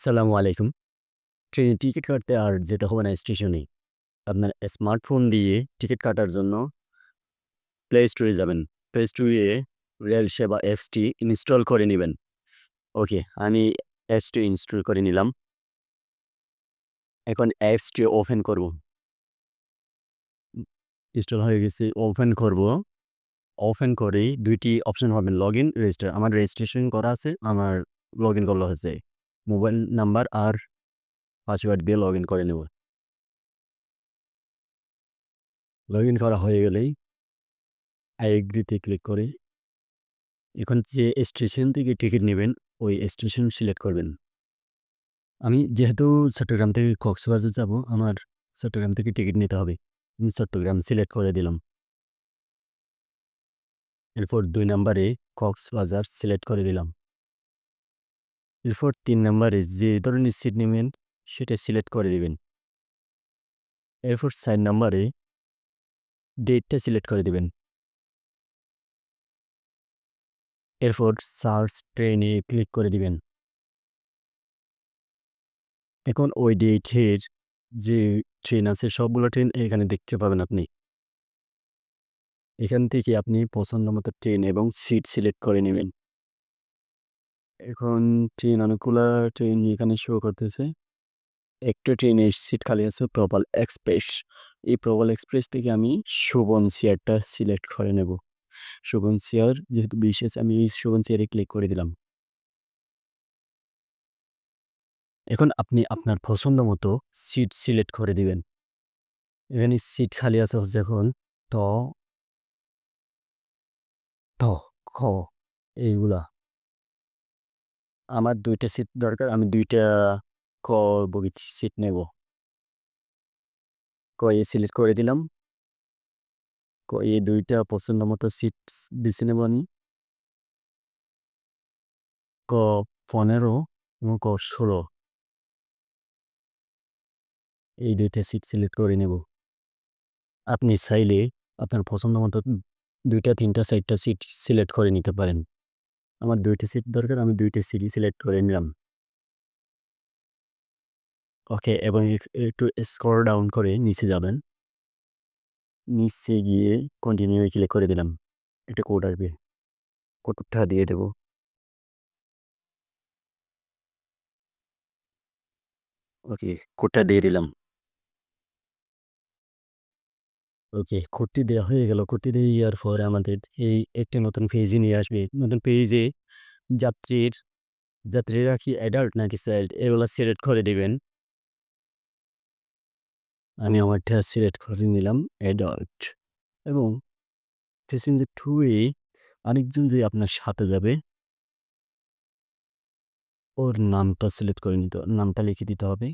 সালামু আলাইকুম। ট্রেনে টিকিট কাটতে আর যেতে হবে না স্টেশনে। আপনার স্মার্টফোন দিয়ে টিকিট কাটার জন্য প্লে স্টোরে যাবেন। প্লে স্টোরে রেল সেবা অ্যাপসটি ইনস্টল করে নেবেন ওকে, আমি অ্যাপসটি ইনস্টল করে নিলাম। এখন অ্যাপসটি ওপেন করব। ইনস্টল হয়ে গেছে। ওপেন করব। ওপেন করেই ২ টি অপশন পাবেন লগইন, রেজিস্টার। আমার রেজিস্ট্রেশন করা আছে। আমার লগ ইন করলে হয়েছে। মোবাইল নাম্বার আর পাসওয়ার্ড দিয়ে লগইন করে নেব। লগইন করা হয়ে গেলেই আই এগ্রিতে ক্লিক করে এখন যে স্টেশন থেকে টিকিট নেবেন ওই স্টেশন সিলেক্ট করবেন। আমি যেহেতু চট্টগ্রাম থেকে কক্সবাজার যাব, আমার চট্টগ্রাম থেকে টিকিট নিতে হবে। আমি চট্টগ্রাম সিলেক্ট করে দিলাম। এরপর দুই নাম্বারে কক্সবাজার সিলেক্ট করে দিলাম। এরপর ৩ নাম্বারে যে ধরনের সিট নেবেন, সেটা সিলেক্ট করে দিবেন। এরপর ৪ নাম্বারে ডেটটা সিলেক্ট করে দিবেন। এরপর সার্চ ট্রেনে ক্লিক করে দিবেন। এখন ওই ডেটের যে ট্রেন আছে, সবগুলো ট্রেন এখানে দেখতে পাবেন আপনি। এখান থেকে আপনি পছন্দ মতো ট্রেন এবং সিট সিলেক্ট করে নিবেন। এখন ট্রেন অনেকগুলা ট্রেন এখানে শো করতেছে। একটা ট্রেনের সিট খালি আছে প্রবাল এক্সপ্রেস। এই প্রবাল এক্সপ্রেস থেকে আমি শোভন চেয়ারটা সিলেক্ট করে নেব। শোভন চেয়ার যেহেতু বেশি আছে আমি এই শোভন চেয়ারে ক্লিক করে দিলাম। এখন আপনি আপনার পছন্দ মতো সিট সিলেক্ট করে দিবেন। এখানে সিট খালি আছে ত ত, খ এইগুলা। আমার ২ টা সিট দরকার। আমি দুইটা ক বগি সিট নেব। ক এ সিলেক্ট করে দিলাম। ক এ দুইটা পছন্দ মতো সিট বেছে নেব আমি। ক ১৫ এবং ক ১৬ এই ২ টা সিট সিলেক্ট করে নেব। আপনি চাইলে আপনার পছন্দ মতো ২ টা ৩ টা ৪ টা সিট সিলেক্ট করে নিতে পারেন। আমার দুইটা সিট দরকার আমি ২ টা সিটই সিলেক্ট করে নিলাম। ওকে এবং একটু স্কোর ডাউন করে নিচে যাবেন। নিচে গিয়ে কন্টিনিউ ক্লিক করে দিলাম। একটা কোড আসবে। কোডটা দিয়ে দেব। ওকে, কোডটা দিয়ে দিলাম। ওকে, কোডটি দেওয়া হয়ে গেল। কোডটি দেওয়ার পরে আমাদের এই একটা নতুন পেজে নিয়ে আসবে। নতুন পেজে যাত্রীর যাত্রীরা কি অ্যাডাল্ট নাকি চাইল্ড এগুলা সিলেক্ট করে দেবেন আমি আমারটা সিলেক্ট করে নিলাম অ্যাডাল্ট এবং প্যাসেঞ্জার 2 এ আরেকজন যে আপনার সাথে যাবে ওর নামটা সিলেক্ট করে নিতে নামটা লিখে দিতে হবে।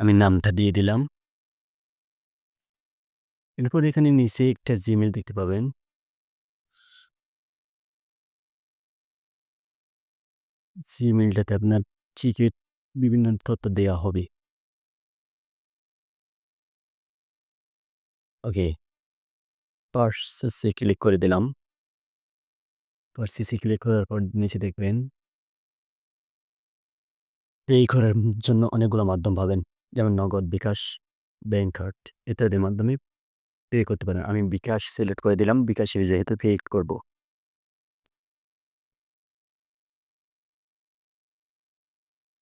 আমি নামটা দিয়ে দিলাম। এরপর এখানে নিচে একটা জিমেল দেখতে পাবেন। জিমেইলটাতে আপনার টিকিট বিভিন্ন তথ্য দেওয়া হবে। ওকে। পারচেস এ ক্লিক করে দিলাম। পারচেস এ ক্লিক করার পর নিচে দেখবেন পে করার জন্য অনেকগুলো মাধ্যম পাবেন। যেমন নগদ, বিকাশ, ব্যাংক কার্ড ইত্যাদির মাধ্যমে পে করতে পারেন। আমি বিকাশ সিলেক্ট করে দিলাম। বিকাশে যেহেতু পে করব।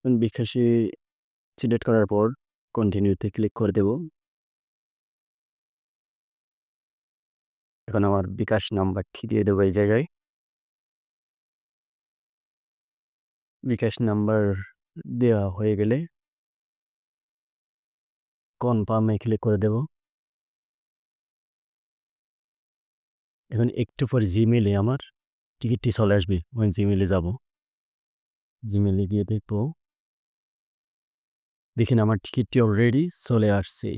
বিকাশে সিলেক্ট করার পর কন্টিনিউতে ক্লিক করে দেব। এখন আমার বিকাশ নাম্বারটি দিয়ে দেবো এই জায়গায়। বিকাশ নাম্বার দেওয়া হয়ে গেলে কনফার্ম ক্লিক করে দেব। এখন একটু পরে জিমেলে আমার টিকিটটি চলে আসবে। ওই জিমেলে যাব। জিমেলে গিয়ে দেখব। দেখেন আমার টিকিটটি অলরেডি চলে আসছে।